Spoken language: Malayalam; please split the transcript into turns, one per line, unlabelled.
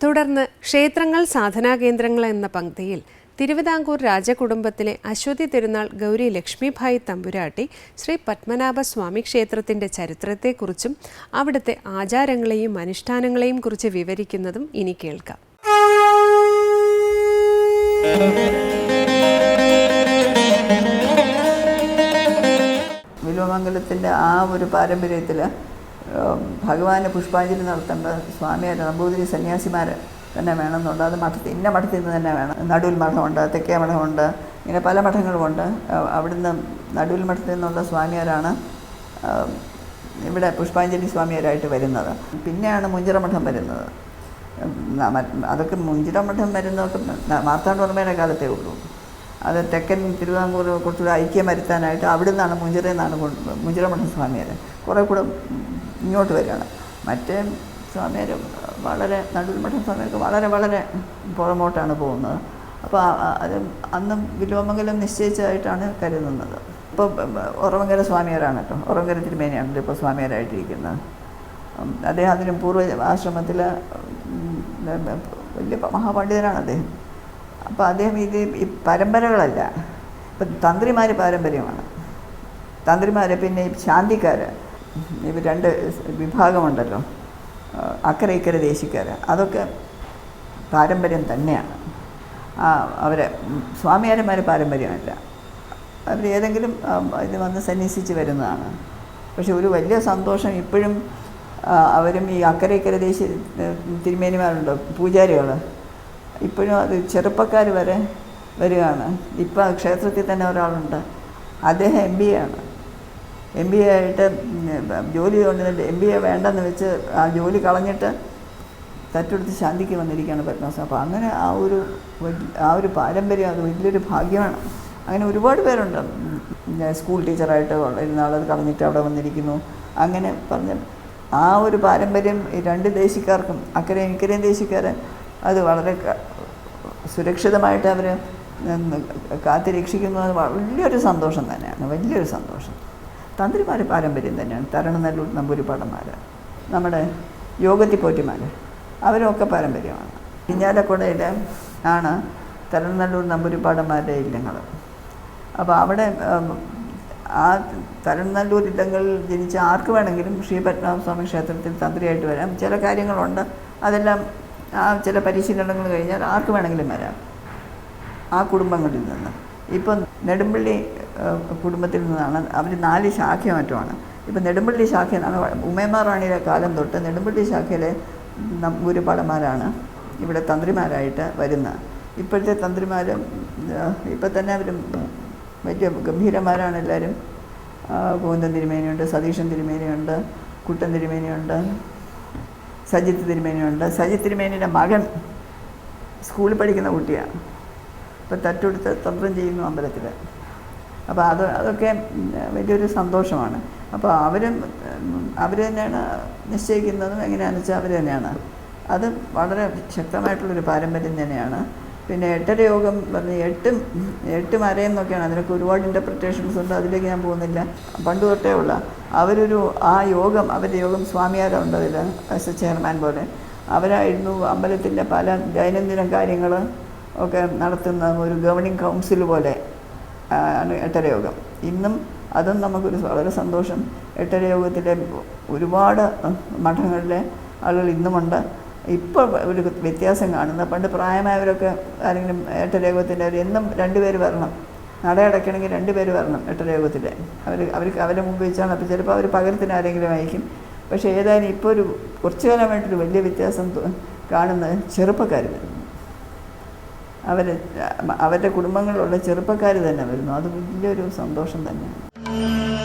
തുടർന്ന് ക്ഷേത്രങ്ങൾ സാധനാ കേന്ദ്രങ്ങൾ എന്ന പങ്ക്തിയിൽ തിരുവിതാംകൂർ രാജകുടുംബത്തിലെ അശ്വതി തിരുനാൾ ഗൗരി ലക്ഷ്മിഭായി തമ്പുരാട്ടി ശ്രീ പത്മനാഭസ്വാമി ക്ഷേത്രത്തിന്റെ ചരിത്രത്തെക്കുറിച്ചും അവിടുത്തെ ആചാരങ്ങളെയും അനുഷ്ഠാനങ്ങളെയും കുറിച്ച് വിവരിക്കുന്നതും ഇനി കേൾക്കാം.
വിലോമംഗലത്തിന്റെ ആ ഒരു പാരമ്പര്യത്തിൽ ഭഗവാന് പുഷ്പാഞ്ജലി നടത്തേണ്ട സ്വാമിയാർ നമ്പൂതിരി സന്യാസിമാർ തന്നെ വേണമെന്നുണ്ട്. അത് മഠത്തിൽ ഇന്ന മഠത്തിൽ നിന്ന് തന്നെ വേണം. നടുവിൽ മഠമുണ്ട് തെക്കേ മഠമുണ്ട് ഇങ്ങനെ പല മഠങ്ങളുമുണ്ട്. അവിടുന്ന് നടുവിൽ മഠത്തിൽ നിന്നുള്ള സ്വാമിയാരാണ് ഇവിടെ പുഷ്പാഞ്ജലി സ്വാമിയാരായിട്ട് വരുന്നത്. പിന്നെയാണ് മുഞ്ചിറ മഠം വരുന്നത്. അതൊക്കെ മുഞ്ചിറ മഠം വരുന്നതൊക്കെ മാർത്താണ്ഡവർമ്മയുടെ കാലത്തേ ഉള്ളൂ. അത് തെക്കൻ തിരുവിതാംകൂർ കുറച്ചുകൂടെ ഐക്യം വരുത്താനായിട്ട് അവിടെ നിന്നാണ് മുഞ്ചിറയിൽ നിന്നാണ് മുഞ്ചിറമഠം മുഞ്ചിറ മഠം സ്വാമിയാർ കുറേ കൂടെ ഇങ്ങോട്ട് വരികയാണ്. മറ്റേ സമയം വളരെ നടുവിൽമഠം സമയമൊക്കെ വളരെ വളരെ പുറമോട്ടാണ് പോകുന്നത്. അപ്പോൾ അത് അന്ന് വിലോമംഗലം നിശ്ചയിച്ചതായിട്ടാണ് കരുതുന്നത്. ഇപ്പോൾ ഉറവങ്കര സ്വാമിയാരാണ് കേട്ടോ. ഉറവങ്കര തിരുമേനിയാണല്ലോ ഇപ്പോൾ സ്വാമിയാരായിട്ടിരിക്കുന്നത്. അദ്ദേഹം അതിന് പൂർവ ആശ്രമത്തിൽ വലിയ മഹാപണ്ഡിതനാണ് അദ്ദേഹം. അപ്പോൾ അദ്ദേഹം ഇത് ഈ പരമ്പരകളല്ല. ഇപ്പം തന്ത്രിമാർ പാരമ്പര്യമാണ്. തന്ത്രിമാർ പിന്നെ ശാന്തിക്കാർ ഇവർ രണ്ട് വിഭാഗമുണ്ടല്ലോ. അക്കരെ ഇക്കരെ ദേശിക്കാർ അതൊക്കെ പാരമ്പര്യം തന്നെയാണ്. അവരെ സ്വാമിയാരന്മാർ പാരമ്പര്യമല്ല. അവർ ഏതെങ്കിലും ഇത് വന്ന് സന്യസിച്ച് വരുന്നതാണ്. പക്ഷെ ഒരു വലിയ സന്തോഷം ഇപ്പോഴും അവരും ഈ അക്കരെ ഇക്കരെ ദേശീയ തിരുമേനിമാരുണ്ട് പൂജാരികൾ ഇപ്പോഴും അത് ചെറുപ്പക്കാർ വരെ വരികയാണ്. ഇപ്പം ക്ഷേത്രത്തിൽ തന്നെ ഒരാളുണ്ട്. അദ്ദേഹം എം ബി ആണ്. എം ബി എ ആയിട്ട് ജോലി കൊണ്ടുവന്നിട്ട് എം ബി എ വേണ്ടെന്ന് വെച്ച് ആ ജോലി കളഞ്ഞിട്ട് തറ്റെടുത്ത് ശാന്തിക്ക് വന്നിരിക്കുകയാണ് പത്മനാഭ അപ്പോൾ അങ്ങനെ ആ ഒരു ആ ഒരു പാരമ്പര്യം അത് വലിയൊരു ഭാഗ്യമാണ്. അങ്ങനെ ഒരുപാട് പേരുണ്ട്. സ്കൂൾ ടീച്ചറായിട്ട് ഇരുന്ന ആളത് കളഞ്ഞിട്ട് അവിടെ വന്നിരിക്കുന്നു. അങ്ങനെ പറഞ്ഞ ആ ഒരു പാരമ്പര്യം രണ്ട് ദേശിക്കാർക്കും അക്കരയും ഇക്കരയും ദേശിക്കാർ അത് വളരെ സുരക്ഷിതമായിട്ട് അവർ കാത്തിരക്ഷിക്കുന്നു. വലിയൊരു സന്തോഷം തന്നെയാണ്. വലിയൊരു സന്തോഷം. തന്ത്രിമാർ പാരമ്പര്യം തന്നെയാണ്. തരണനല്ലൂർ നമ്പൂരിപ്പാടന്മാർ നമ്മുടെ യോഗത്തി പോറ്റിമാർ അവരൊക്കെ പാരമ്പര്യമാണ്. ഇഞ്ഞാലക്കുടയിൽ ആണ് തരണനല്ലൂർ നമ്പൂരിപ്പാടന്മാരുടെ ഇല്ലങ്ങൾ അപ്പോൾ അവിടെ ആ തരണനല്ലൂർ ഇല്ലങ്ങളിൽ ജനിച്ച ആർക്ക് വേണമെങ്കിലും ശ്രീ പത്മനാഭസ്വാമി ക്ഷേത്രത്തിൽ തന്ത്രിയായിട്ട് വരാം. ചില കാര്യങ്ങളുണ്ട്. അതെല്ലാം ആ ചില പരിശീലനങ്ങൾ കഴിഞ്ഞാൽ ആർക്ക് വേണമെങ്കിലും വരാം. ആ കുടുംബങ്ങളിൽ നിന്ന്. ഇപ്പം നെടുമ്പള്ളി കുടുംബത്തിൽ നിന്നാണ്. അവർ നാല് ശാഖ മറ്റുമാണ്. ഇപ്പം നെടുമ്പള്ളി ശാഖ എന്നാണ് ഉമയമാ റാണിയുടെ കാലം തൊട്ട് നെടുമ്പള്ളി ശാഖയിലെ നമ്പൂരിപ്പാടന്മാരാണ് ഇവിടെ തന്ത്രിമാരായിട്ട് വരുന്നത്. ഇപ്പോഴത്തെ തന്ത്രിമാരും ഇപ്പം തന്നെ അവർ വലിയ ഗംഭീരന്മാരാണ് എല്ലാവരും. ഗോവിന്ദൻ തിരുമേനിയുണ്ട് സതീശൻ തിരുമേനിയുണ്ട് കുട്ടൻ തിരുമേനിയുണ്ട് സജിത്ത് തിരുമേനിയുണ്ട്. സജിത്ത് തിരുമേനിയുടെ മകൻ സ്കൂളിൽ പഠിക്കുന്ന കുട്ടിയാണ്. ഇപ്പം തട്ടുകൊടുത്ത് തന്ത്രം ചെയ്യുന്നു അമ്പലത്തിൽ അപ്പോൾ അത് അതൊക്കെ വലിയൊരു സന്തോഷമാണ്. അപ്പോൾ അവരും അവർ തന്നെയാണ് നിശ്ചയിക്കുന്നതും എങ്ങനെയാണെന്ന് വെച്ചാൽ അവർ തന്നെയാണ്. അത് വളരെ ശക്തമായിട്ടുള്ളൊരു പാരമ്പര്യം തന്നെയാണ്. പിന്നെ എട്ടര യോഗം പറഞ്ഞ് എട്ടും എട്ടും അരയും എന്നൊക്കെയാണ് അതിനൊക്കെ ഒരുപാട് ഇന്റർപ്രിറ്റേഷൻസ് ഉണ്ട്. അതിലേക്ക് ഞാൻ പോകുന്നില്ല. പണ്ട് തൊട്ടേ ഉള്ള അവരൊരു ആ യോഗം അവരുടെ യോഗം സ്വാമിയാരുണ്ട് അതിൽ ആസ് എ ചെയർമാൻ പോലെ. അവരായിരുന്നു അമ്പലത്തിന്റെ പല ദൈനംദിന കാര്യങ്ങൾ ഒക്കെ നടത്തുന്ന ഒരു ഗവർണിംഗ് കൗൺസിൽ പോലെ. ആണ് എട്ടരയോഗം. ഇന്നും അതും നമുക്കൊരു വളരെ സന്തോഷം. എട്ടരയോഗത്തിലെ ഒരുപാട് മഠങ്ങളിലെ ആളുകൾ ഇന്നുമുണ്ട്. ഇപ്പോൾ ഒരു വ്യത്യാസം കാണുന്ന പണ്ട് പ്രായമായവരൊക്കെ ആരെങ്കിലും എട്ടരയോഗത്തിന്റെ അവർ എന്നും രണ്ടുപേർ വരണം. നട അടയ്ക്കണമെങ്കിൽ രണ്ടുപേര് വരണം എട്ടരയോഗത്തിലെ. അവർ അവർക്ക് അവരെ മുമ്പ് വെച്ചാണ്. അപ്പോൾ ചിലപ്പോൾ അവർ പകരത്തിന് ആരെങ്കിലും അയക്കും പക്ഷേ ഏതായാലും ഇപ്പോൾ ഒരു കുറച്ചു കാലമായിട്ടൊരു വലിയ വ്യത്യാസം കാണുന്നത് ചെറുപ്പക്കാർ വരുന്നു. അവർ അവരുടെ കുടുംബങ്ങളിലുള്ള ചെറുപ്പക്കാർ തന്നെ വരുന്നു. അത് വലിയൊരു സന്തോഷം തന്നെയാണ്.